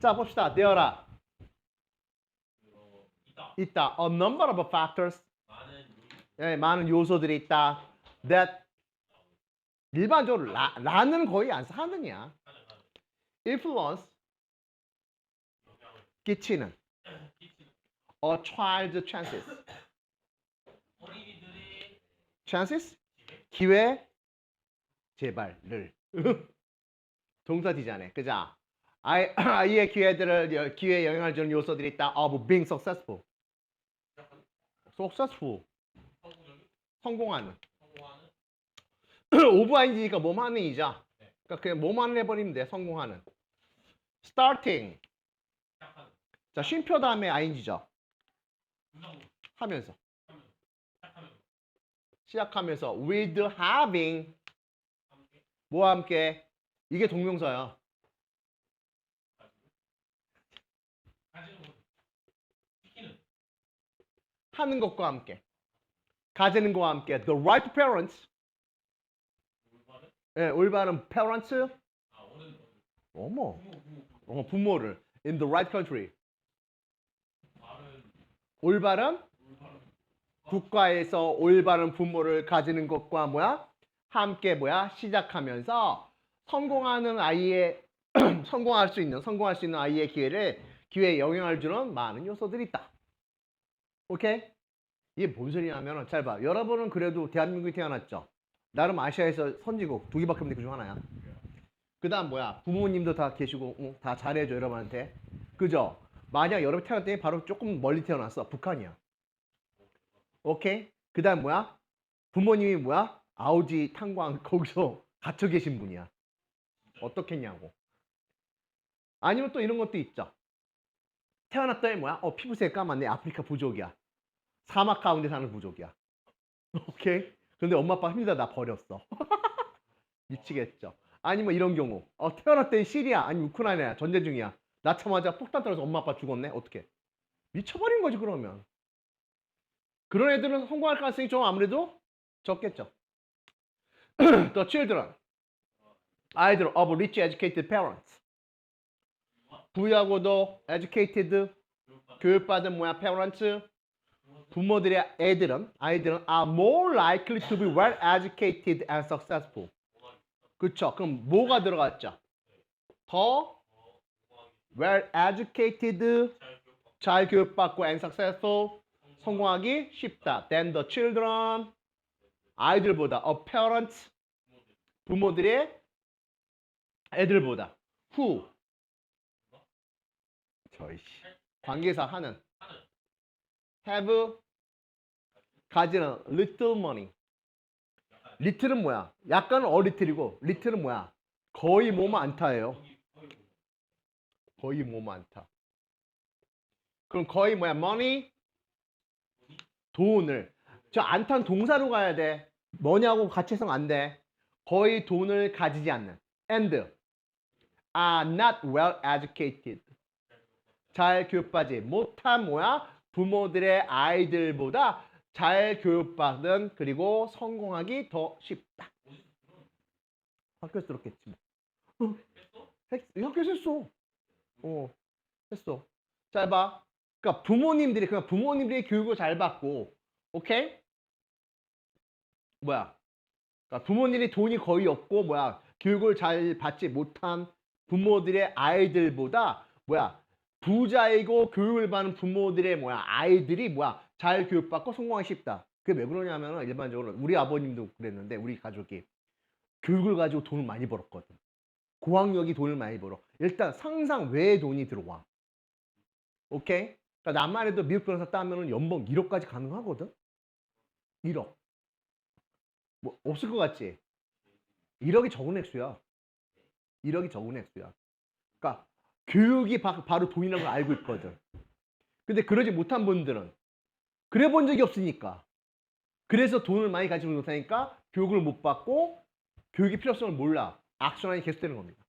자 봅시다. 되어라. 어, 있다. A number of factors. 예, 많은 요소들이 있다. That 일반적으로 라, 라는 거의 안 하는 Influence 끼치는 a child's chances. chances 기회 재발을 동사 디자네 그자 아이, 아이의 기회들을 여- 기회에 영향을 주는 요소들이 있다. of being successful. successful. 성공하는. 오브 아인지니까 몸하는 이자. 그러니까 그냥 몸하는 해버리면 돼 성공하는. starting. 자 쉼표 다음에 아인지죠? 하면서. 시작하면. 시작하면서 with having. 뭐와 함께? 이게 동명사야 가지고 가지는 것 시키는 하는 것과 함께 가지는 것과 함께. The right parents. 올바른 예, 올바른 parents. 아 어머 부모 부모 어, 부모 를. In the right country. 올바른 올바른 국가에서 올바른 부모를 가지는 것과 뭐야? 함께 뭐야? 시작하면서 성공하는 아이의 성공할 수 있는 성공할 수 있는 아이의 기회를 기회에 영향을 주는 많은 요소들이 있다. 오케이? 이게 뭔 소리냐면은 잘 봐. 여러분은 그래도 대한민국에 태어났죠. 나름 아시아에서 선지국 두 개밖에 없는데 그중 하나야. 그 다음 뭐야? 부모님도 다 계시고 응, 다 잘해줘 여러분한테. 그죠? 만약 여러분 태어날 때 바로 조금 멀리 태어났어. 북한이야. 오케이? 그 다음 뭐야? 부모님이 뭐야? 아우지 탄광 거기서 갇혀 계신 분이야. 어떻겠냐고. 아니면 또 이런 것도 있죠. 태어났더니 뭐야? 어, 피부색 까맣네. 아프리카 부족이야. 사막 가운데 사는 부족이야. 오케이? 근데 엄마 아빠 힘들다 나 버렸어. 미치겠죠. 아니면 이런 경우. 어, 태어났더니 시리아 아니 우크라이나야. 전쟁 중이야. 낳자마자 폭탄 떨어서 엄마 아빠 죽었네. 어떻게? 미쳐버린 거지 그러면. 그런 애들은 성공할 가능성이 좀 아무래도 적겠죠. The children, 아이들 of rich educated parents. 부유하고도 educated, 교육받은 뭐야 parents, 부모들의 애들은 아이들은 are more likely to be well educated and successful. 그쵸? 그럼 뭐가 들어갔죠? 더 well educated, 잘 교육받고 and successful, 성공하기 쉽다. Than the children, 아이들보다 of parents, 부모들의 애들보다 who, 저이씨, 관계사 하는 have, 가지는 little money. little은 뭐야? 약간은 어리틀이고 little은 뭐야? 거의 뭐 많다예요. 거의 뭐 많다. 그럼 거의 뭐야? money, 돈을. 저 안탄 동사로 가야 돼. 뭐냐고 같이 해서는 안 돼. 거의 돈을 가지지 않는. and are not well educated. 잘 교육받지 못한 뭐야? 부모들의 아이들보다 잘 교육받은 그리고 성공하기 더 쉽다. 학교에서 들었겠지 뭐. 어, 했- 학교에서 했어. 어, 했어. 잘 봐. 그러니까 부모님들이 그냥 부모님들이 교육을 잘 받고, 오케이? 뭐야? 그러니까 부모님이 돈이 거의 없고, 뭐야? 교육을 잘 받지 못한 부모들의 아이들보다 뭐야? 부자이고 교육을 받는 부모들의 뭐야? 아이들이 뭐야? 잘 교육받고 성공하기 쉽다. 그게 왜 그러냐면은 일반적으로 우리 아버님도 그랬는데 우리 가족이 교육을 가지고 돈을 많이 벌었거든. 고학력이 돈을 많이 벌어. 일단 상상 외의 돈이 들어와. 오케이? 그러니까 나만 해도 미국 변호사 따면은 연봉 1억까지 가능하거든? 1억. 뭐, 없을 것 같지? 1억이 적은 액수야. 1억이 적은 액수야. 그러니까, 교육이 바, 바로 돈이라는 걸 알고 있거든. 근데 그러지 못한 분들은, 그래 본 적이 없으니까. 그래서 돈을 많이 가지지 못하니까, 교육을 못 받고, 교육의 필요성을 몰라. 악순환이 계속되는 겁니다.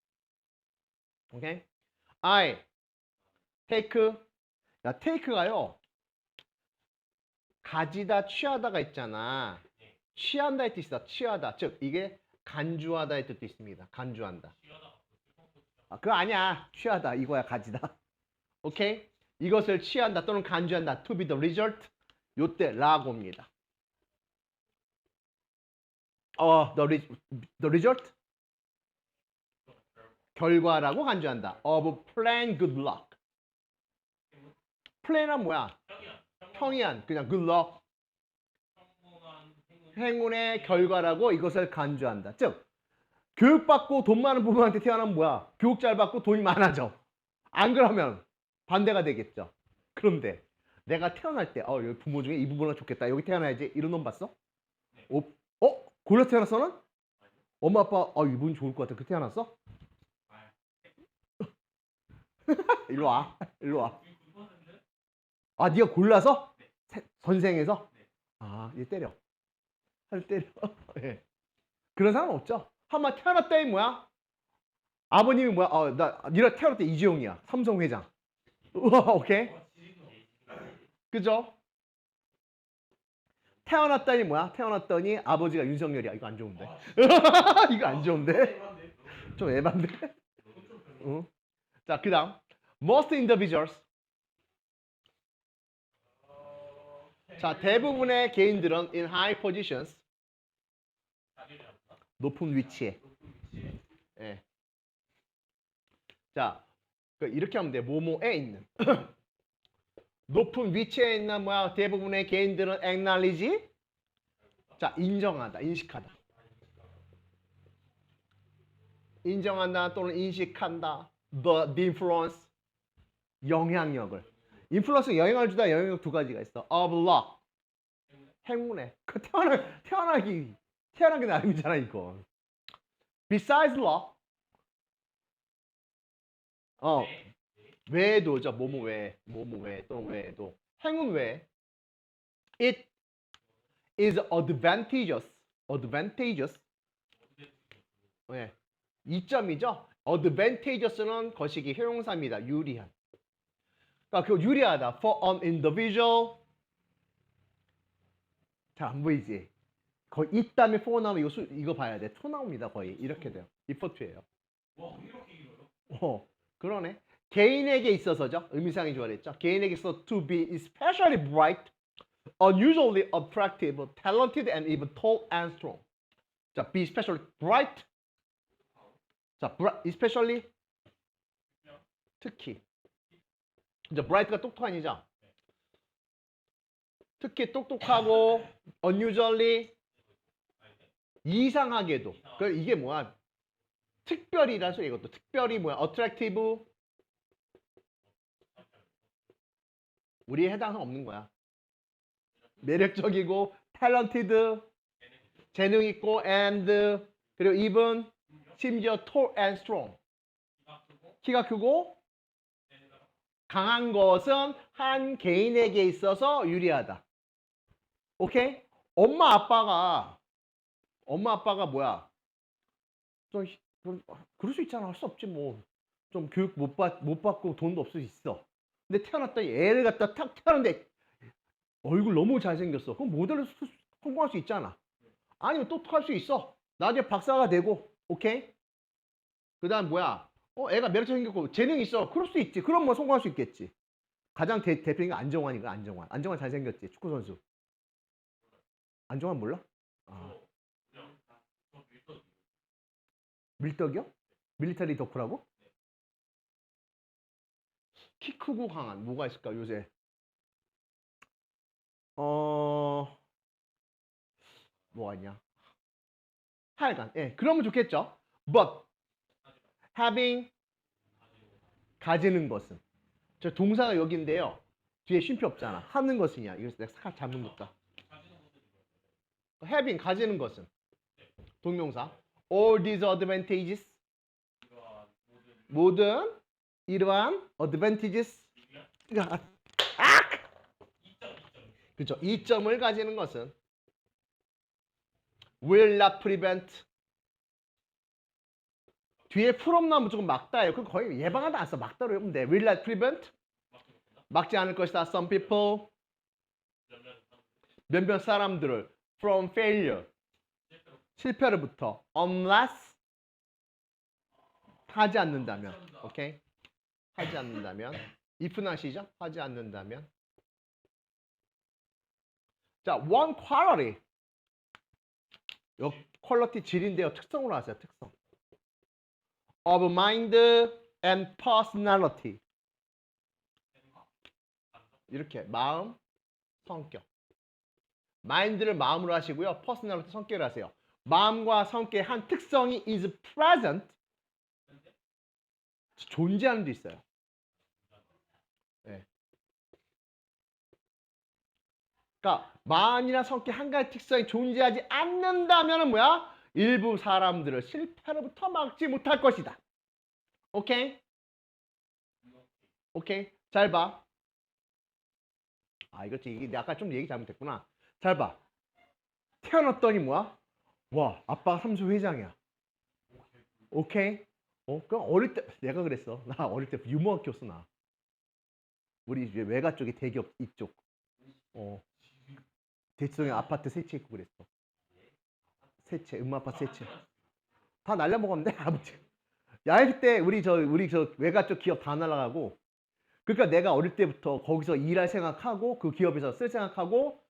오케이? I take 야 take가요 가지다 취하다가 있잖아 취한다의 뜻이다 취하다 즉 이게 간주하다의 뜻도 있습니다 간주한다 아, 그거 아니야. 취하다. 이거야 가지다. 오케이? 이것을 취한다 또는 간주한다. To be the result. 요때 라고입니다. 어, the, re- the result? 결과라고 간주한다. of plan good luck. plan은 뭐야? 평이한 그냥 good luck. 행운의 결과라고 이것을 간주한다. 즉 교육받고 돈 많은 부모한테 태어나면 뭐야? 교육 잘 받고 돈이 많아져. 안 그러면 반대가 되겠죠. 그런데 내가 태어날 때, 어, 여기 부모 중에 이 부모는 좋겠다. 여기 태어나야지. 이런 놈 봤어? 어? 어? 골라 태어났어 는? 엄마 아빠, 어, 이분 좋을 것 같아. 그 태어났어? 일로 와. 일로 와. 아, 네가 골라서? 네. 세- 선생에서? 네. 아, 얘 때려. 할 때려. 예. 그런 사람 없죠. 한마 태어났다니 뭐야? 아버님이 뭐야? 어, 나 네가 태어났대 이재용이야. 삼성 회장. 우와, 오케이. 그죠? 태어났다니 뭐야? 태어났더니 아버지가 윤석열이야. 이거 안 좋은데. 아, 이거 안 좋은데. 좀 에반데. 응. 자, 그다음 most individuals. 자, 대부분의 개인들은 in high positions. 높은 위치에. 예. 자, 그 이렇게 하면 돼. 뭐뭐에 있는. 높은 위치에 있는 뭐야? 대부분의 개인들은 acknowledge. 자, 인정하다, 인식하다. 인정한다 또는 인식한다. The, the influence. 영향력을. 인플루언스 영향을 주다 영향력 두 가지가 있어. of luck. 행운에. 그 태어나 태어나기 태어나기 나름이잖아 이거. Besides luck. 어 외에도죠. 뭐뭐 외, 뭐뭐 외, 또는 외에도 행운 외. It is advantageous. advantageous. 네. 이점이죠. advantageous는 거시기 효용사입니다. 유리한. 그러니까 그 유리하다. For an individual. 잘 안 보이지? 거의 있다음에 for 나오면 이거, 수, 이거 봐야 돼. to 나옵니다. 거의 이렇게 돼요. to예요. 와, 이렇게 길어요? 어, 그러네. 개인에게 있어서죠. 의미상이 좋아했죠. 개인에게 있어 to be especially bright, unusually attractive, talented, and even tall and strong. 자, be especially bright. 자, especially 특히. 이제 bright가 똑똑한이죠. 특히 똑똑하고 unusually 이상하게도. 그 이게 뭐야? 소리 이것도 특별히 뭐야? attractive 우리에 해당은 없는 거야. 매력적이고 talented 재능 있고 and 그리고 even 심지어 tall and strong 키가 크고 강한 것은 한 개인에게 있어서 유리하다. 오케이? 엄마 아빠가 엄마 아빠가 뭐야? 좀, 히- 좀 그럴 수 있잖아. 할 수 없지 뭐. 좀 교육 못 받, 못 받고 돈도 없을 수 있어. 근데 태어났다 애를 갖다 탁 태어났는데 얼굴 너무 잘생겼어. 그럼 모델로 수- 성공할 수 있잖아. 아니면 똑똑할 수 있어. 나중에 박사가 되고, 오케이? 그 다음 뭐야? 어, 애가 매력적인 생겼고 재능이 있어. 그럴 수 있지. 그럼 뭐 성공할 수 있겠지. 가장 대, 대표적인 게 안정환이가 안정환. 안정환 잘생겼지. 축구 선수. 안정환 몰라? 아, 밀떡이요? 밀리터리 덕후라고? 키 크고 강한 뭐가 있을까 요새? 어 뭐가 있냐? 하여간 예 그러면 좋겠죠. But having 가지는 것은 저 동사가 여기인데요. 뒤에 쉼표 없잖아. 하는 것이냐? 이거 내가 사 잘못 묻다. having 가지는 것은 동명사. All these advantages 모든 이러한 advantages 아, 그렇죠. 이 점을 가지는 것은 will not prevent 뒤에 from 나면 무조건 막다예요. 그럼 거의 예방하다 안 써. 막다로 하면 돼. will not prevent 막지 않을 것이다. Some people 몇몇 사람들을 from failure 실패로부터 unless 하지 않는다면. 오케이? 하지 않는다면. if는 아시죠? 하지 않는다면. 자, one quality. 요 퀄리티 질인데요. 특성으로 하세요. 특성. of mind and personality. 이렇게 마음, 성격. 마인드를 마음으로 하시고요. 퍼스널리티 성격을 하세요. 마음과 성격의 한 특성이 is present. 존재하는 데 있어요. 네. 그러니까 마음이나 성격 한 가지 특성이 존재하지 않는다면은 뭐야? 일부 사람들을 실패로부터 막지 못할 것이다. 오케이? 오케이. 잘 봐. 아, 이거 내가 아까 좀 얘기 잘못했구나. 잘 봐. 태어났더니 뭐야? 와, 아빠가 삼수 회장이야. 오케이? 어, 그럼 어릴 때 내가 그랬어. 나 어릴 때 유머학교였어 나. 우리 외가 쪽에 대기업 이쪽. 어. 대치동에 아파트 세채 있고 그랬어. 세 채, 음마아파트 세 채. 다 날려먹었는데 아무튼. 야일 때 우리 저 우리 저 외가 쪽 기업 다 날아가고. 그러니까 내가 어릴 때부터 거기서 일할 생각하고 그 기업에서 쓸 생각하고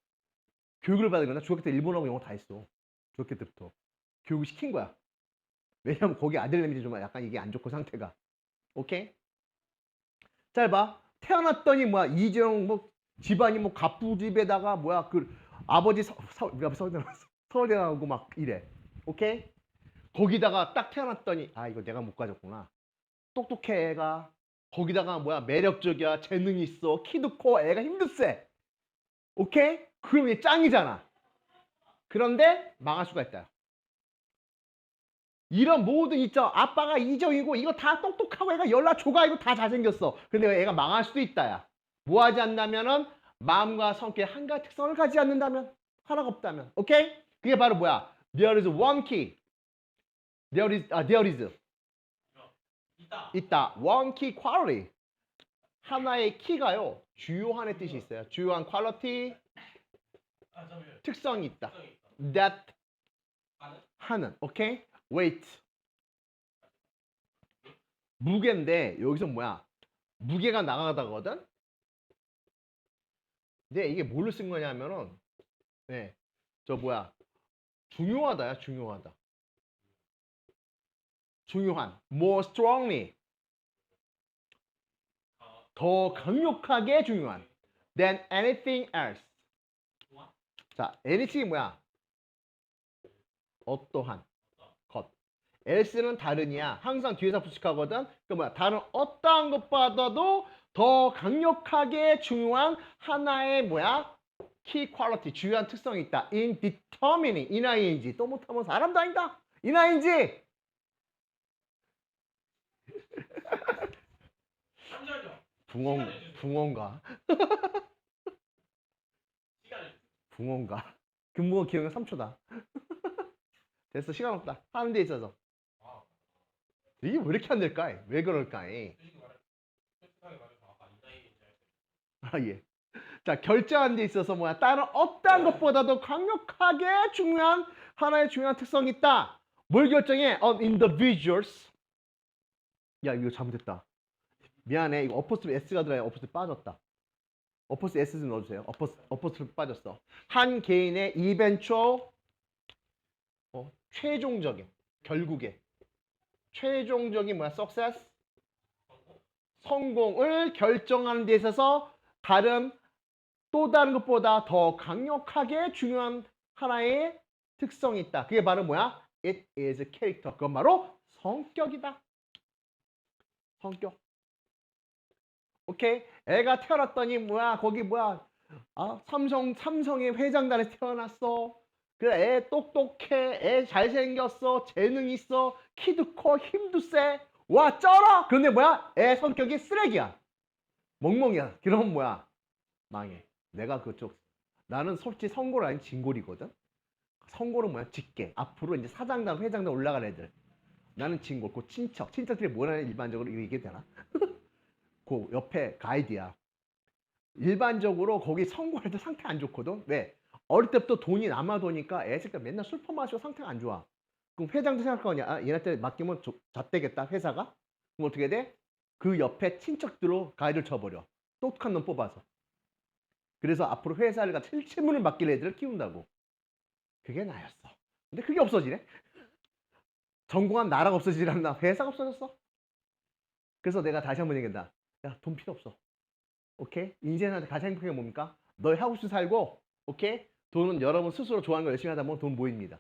교육을 받은 거나 중학교 때 일본어하고 영어 다 했어. 중학교 때부터 교육을 시킨 거야. 왜냐면 거기 아들 내미들 좀 약간 이게 안 좋고 상태가. 오케이? 잘 봐. 태어났더니 뭐야 이재용 뭐 집안이 뭐 갑부집에다가 뭐야 그 아버지 서, 서, 우리 서울대 나왔어. 서울대 나오고 막 이래. 오케이? 거기다가 딱 태어났더니 아 이거 내가 못 가졌구나. 똑똑해 애가. 거기다가 뭐야 매력적이야 재능이 있어 키도 커 애가 힘도 세. 오케이? 그럼 얘 짱이잖아. 그런데 망할 수가 있다. 이런 모든 있죠. 아빠가 이정이고 이거 다 똑똑하고 애가 연락 조가이고 다 잘생겼어. 근데 애가 망할 수도 있다야. 뭐 하지 않다면은 마음과 성격 한 가지 특성을 가지지 않는다면 하나가 없다면. 오케이? 그게 바로 뭐야? There is one key. There is 아 there is 있다. 있다. One key quality. 하나의 키가요. 주요한의 뜻이 있어요. 주요한 quality 아. 특성이 있다. That 하는? 오케이? weight. 무게인데 여기서 뭐야? 무게가 나가다거든. 근데 이게 뭘로 쓴 거냐면은 네. 저 뭐야? 중요하다야, 중요하다. 중요한. more strongly. 아, 더 강력하게 중요한. than anything else. 자, anything이 뭐야? 어떠한 것. else는 다른이야. 항상 뒤에서 부식하거든. 그 뭐야? 다른 어떠한 것보다도 더 강력하게 중요한 하나의 뭐야? key quality, 주요한 특성이 있다. in determining, 인아인지 또 못하면 사람도 아니다. 인아인지 잠시만요. 붕어, 붕어인가? 시간을 붕어인가? 금붕어 기억은 3초다. 됐어, 시간 없다. 하는 데 있어서. 아, 이게 왜 이렇게 안 될까? 왜 그럴까? 아, 예. 자, 결정하는 데 있어서 뭐야? 다른 어떠한 것보다도 강력하게 중요한 하나의 중요한 특성이 있다. 뭘 결정해? On individuals. 야, 이거 잘못했다. 미안해. 이거 어포스트 S가 들어야 어포스트 빠졌다. 어포스트 S 좀 넣어주세요. 어포스트, 어포스트 빠졌어. 한 개인의 eventual, 어, 최종적인, 결국에. 최종적인 뭐야? success? 성공을 결정하는 데 있어서 다른 또 다른 것보다 더 강력하게 중요한 하나의 특성이 있다. 그게 바로 뭐야? It is character. 그건 바로 성격이다. 성격. 오케이. 애가 태어났더니 뭐야? 거기 뭐야? 아, 삼성 삼성의 회장단에 태어났어. 그래, 애 똑똑해, 애 잘생겼어, 재능 있어, 키도 커, 힘도 세. 와, 쩔어! 그런데 뭐야? 애 성격이 쓰레기야. 멍멍이야. 그럼 뭐야? 망해. 내가 그쪽 나는 솔직히 선고를 아닌 진골이거든. 선고는 뭐야? 직계. 앞으로 이제 사장단, 회장단 올라갈 애들. 나는 진골. 그 친척. 친척들이 뭐라는 일반적으로 이게 되나? 그 옆에 가이드야. 일반적으로 거기 선고할 때 상태 안 좋거든. 왜? 어릴 때부터 돈이 남아도니까 애새끼가 맨날 술 퍼 마시고 상태가 안 좋아. 그럼 회장도 생각할 거냐? 아, 얘한테 맡기면 조- 잣대겠다 회사가? 그럼 어떻게 돼? 그 옆에 친척들로 가위를 쳐버려. 똑똑한 놈 뽑아서. 그래서 앞으로 회사를 갖다 실체문을 맡길 애들을 키운다고. 그게 나였어. 근데 그게 없어지네. 전공한 나라가 없어지지 않나 회사가 없어졌어. 그래서 내가 다시 한번 얘기한다. 야, 돈 필요 없어. 오케이? 인생한테 가장 행복한 게 뭡니까? 하고 싶은 살고, 오케이? 돈은 여러분 스스로 좋아하는 거 열심히 하다 보면 돈 모입니다.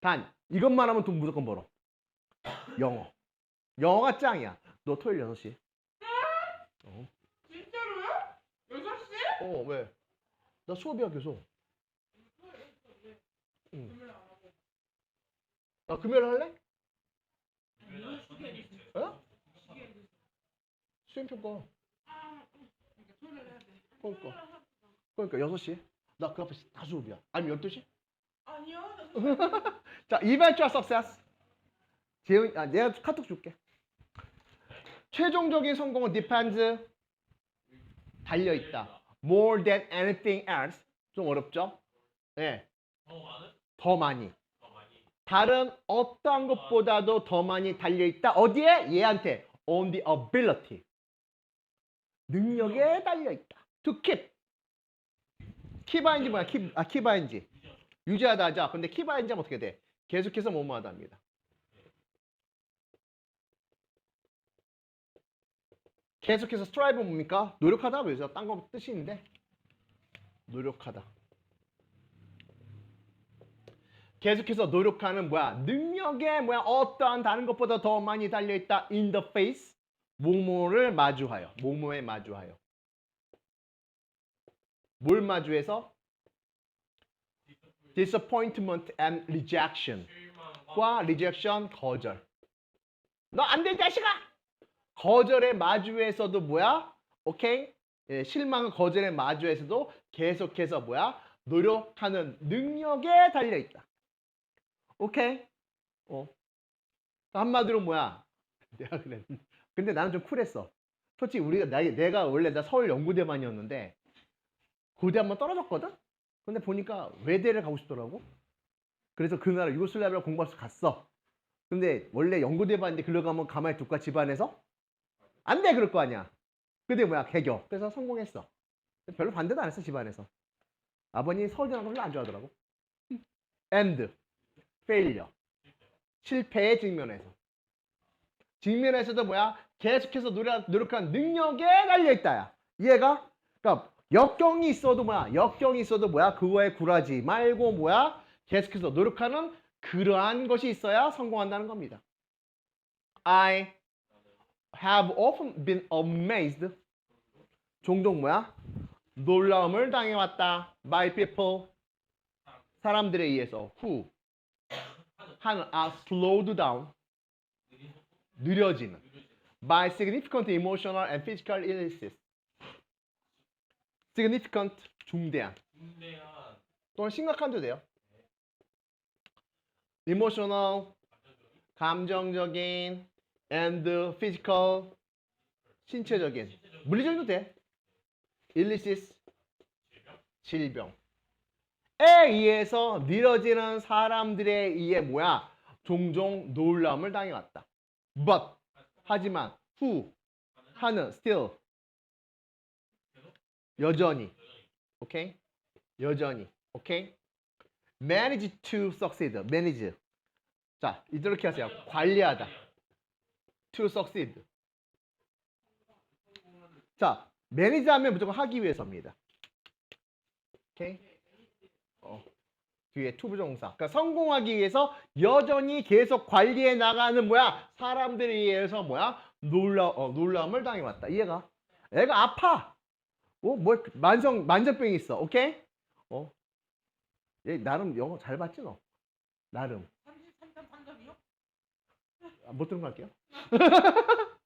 단, 이것만 하면 돈 무조건 벌어. 영어. 영어가 짱이야. 너 토요일 6시. 어, 진짜로요? 6시? 어 왜? 나 수업이야, 계속. 응. 나 금요일 할래? 어? 수행평가. 그러니까. 그러니까 6시. 나 그 앞에 다 수업이야. 아니면 12시? 아니요. 자, eventual success. 재훈, 아, 내가 카톡 줄게. 최종적인 성공은 depends 달려 있다. More than anything else. 좀 어렵죠? 네, 더 많이. 더 많이. 다른 어떠한 것보다도 더 많이 달려 있다. 어디에? 얘한테 on the ability. 능력에 달려 있다. To keep. 키바인지 뭐야? 키, 아, 키바인지. 유지하다 하자. 근데 키바인지 하면 어떻게 돼? 계속해서 뭐뭐하다 합니다. 계속해서 strive 뭡니까? 노력하다 그래서 딴거 뜻이 있는데 노력하다. 계속해서 노력하는 뭐야? 능력에 뭐야? 어떠한 다른 것보다 더 많이 달려 있다. the face. 모모를 마주하여. 모모에 마주하여. 뭘 마주해서? disappointment and rejection. 과 rejection 거절. 너안돼 자식아. 거절의 마주에서도 뭐야? 오케이? 예, 실망은 거절의 마주에서도 계속해서 뭐야? 노력하는 능력에 달려 있다. 오케이? 어. 한마디로 뭐야? 내가 그래. 근데 나는 좀 쿨했어. 솔직히 우리가 나, 내가 원래 나 서울 연구대만이었는데 고대 한번 떨어졌거든. 근데 보니까 외대를 가고 싶더라고. 그래서 그 나라 유고슬라비아 공부할 수 갔어. 근데 원래 연구대 반인데 글로 가면 가만히 둘까 집안에서? 안 돼 그럴 거 아니야. 근데 뭐야 개교. 그래서 성공했어. 별로 반대도 안 했어 집안에서. 아버님 서울대 나온 거 별로 안 좋아하더라고. and failure. 실패의 직면에서. 직면에서도 뭐야? 계속해서 노력, 노력한 능력에 달려 있다야. 이해가? 그러니까 역경이 있어도 뭐야? 역경이 있어도 뭐야? 그거에 굴하지 말고 뭐야? 계속해서 노력하는 그러한 것이 있어야 성공한다는 겁니다. I have often been amazed. 종종 뭐야? 놀라움을 당해왔다. by people. 사람들에 의해서 who 하는 are slowed down. 느려지는 by significant emotional and physical illnesses. Significant 중대한 중대한 또는 심각한도 돼요. emotional 감정적인 and physical 신체적인 물리적인도 돼. illnesses 질병. 에 의해서 늘어지는 사람들에 의해 뭐야? 종종 놀라움을 당해왔다. But 하지만 who 하는 still 여전히. 오케이? 여전히. 오케이? manage to succeed. manage. 자 이렇게 하세요. 관리하다. to succeed. 자 manage 하면 무조건 하기 위해서입니다. 오케이? 어 뒤에 to 부정사. 그러니까 성공하기 위해서 여전히 계속 관리해 나가는 뭐야? 사람들에 의해서 뭐야? 놀라 어, 놀라움을 당해왔다. 이해가? 애가 아파 어, 뭐 만성 만전병이 있어. 오케이? 어. 얘 나름 영어 잘 봤지 너? 나름. 33점 판점이요? 아, 못 들은 거 할게요.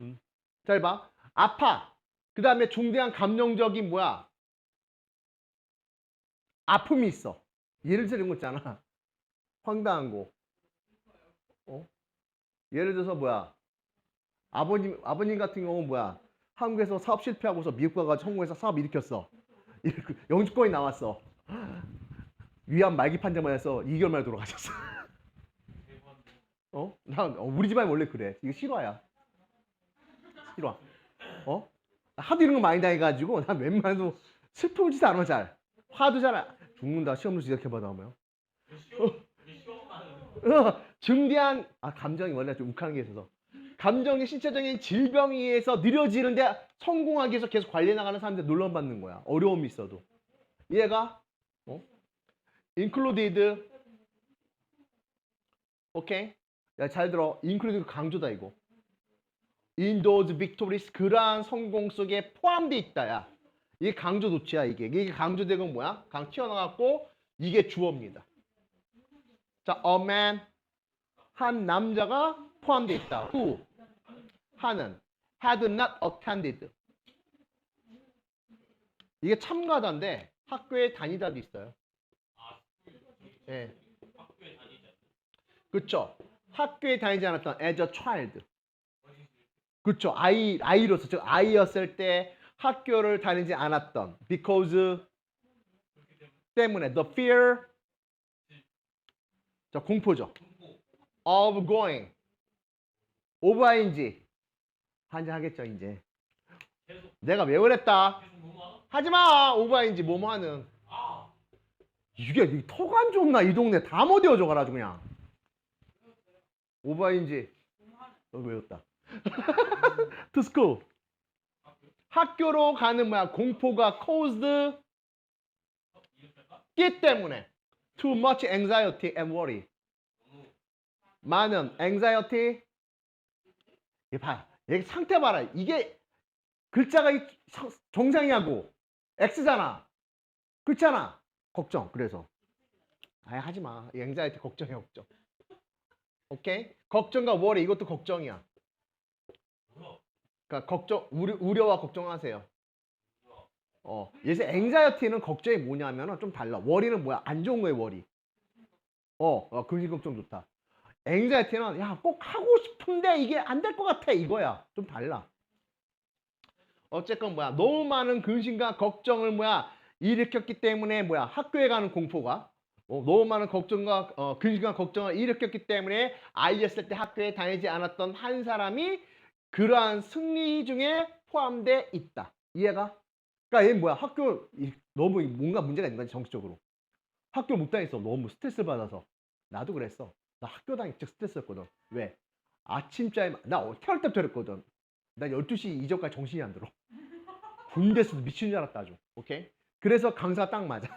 음. 잘 봐. 아파. 그 다음에 중대한 감정적인 뭐야? 아픔이 있어. 예를 들은 거 있잖아. 황당한 거. 어? 예를 들어서 뭐야? 아버님 아버님 같은 경우는 뭐야? 한국에서 사업 실패하고서 미국 가가지고 성공해서 사업 일으켰어. 영주권이 나왔어. 위암 말기 판정만 해서 2개월 만에 돌아가셨어. 어? 나 어, 우리 집안이 원래 그래. 이거 실화야. 실화. 어? 나 하도 이런 거 많이 당해가지고 나 웬만해도 슬프지도 않아 잘. 화도 잘 안- 죽는다 시험도 지적해봐 나오면. 시험 이게 시험하는 어, 아 감정이 원래 좀 욱하는 게 있어서 감정이 신체적인 질병에 의해서 느려지는데 성공하기 위해서 계속 관리해 나가는 사람들 놀람 받는 거야. 어려움이 있어도. 이해가? 어? included. 오케이. 야, 잘 들어. included 강조다 이거. In those victories 그러한 성공 속에 포함돼 있다 야. 이게 강조 도치야 이게. 이게 강조되고 뭐야? 강 튀어나갔고 이게 주어입니다. 자, a man. 한 남자가 포함되어 있다. who 하는 had not attended 이게 참가자인데 학교에 다니다도 있어요. 예, 학교에 다니지 않는 그렇죠. 학교에 다니지 않았던 as a child. 그렇죠. 아이 아이로서 즉 아이였을 때 학교를 다니지 않았던 because 때문에 the fear 자 공포죠. of going 오버인지 한잔 하겠죠 이제. 내가 왜 그랬다? 하지마 오버인지 뭐뭐 하는. 아 이게 이턱안 좋나 이 동네. 다 저거라 아주 그냥. 오버인지. 너 외웠다. School. 학교로 가는 뭐야 공포가 caused 끼 때문에. Too much anxiety and worry. 많은 anxiety. 이봐 여기 상태 봐라. 이게 글자가 정상이하고. X잖아. 그렇잖아. 걱정. 그래서. 아예 하지마. anxiety 걱정이야 걱정 오케이? 걱정과 worry 이것도 걱정이야. 그러니까 걱정 우려, 우려와 걱정하세요. 어 예서 anxiety는 걱정이 뭐냐면은 좀 달라. worry는 뭐야? 안 좋은 거예요 worry. 어, 어 근심 걱정 좋다 anxiety는 야 꼭 하고 싶은데 이게 안 될 것 같아. 이거야. 좀 달라. 어쨌건 뭐야? 너무 많은 근심과 걱정을 뭐야? 일으켰기 때문에 뭐야? 학교에 가는 공포가 어, 너무 많은 걱정과 어, 근심과 걱정을 일으켰기 때문에 아이였을 때 학교에 다니지 않았던 한 사람이 그러한 승리 중에 포함돼 있다. 이해가? 그러니까 얘 뭐야? 학교 이- 너무 뭔가 문제가 있는 거지 정치적으로. 학교 못 다녔어. 너무 스트레스 받아서. 나도 그랬어 나 학교 때 스트레스였거든. 왜? 아침잠에 나 어, 태어날 때부터 그랬거든. 나 12시 이전까지 정신이 안 들어. 군대에서도 미친 줄 알았다 아주. 오케이? 그래서 강사 딱 맞아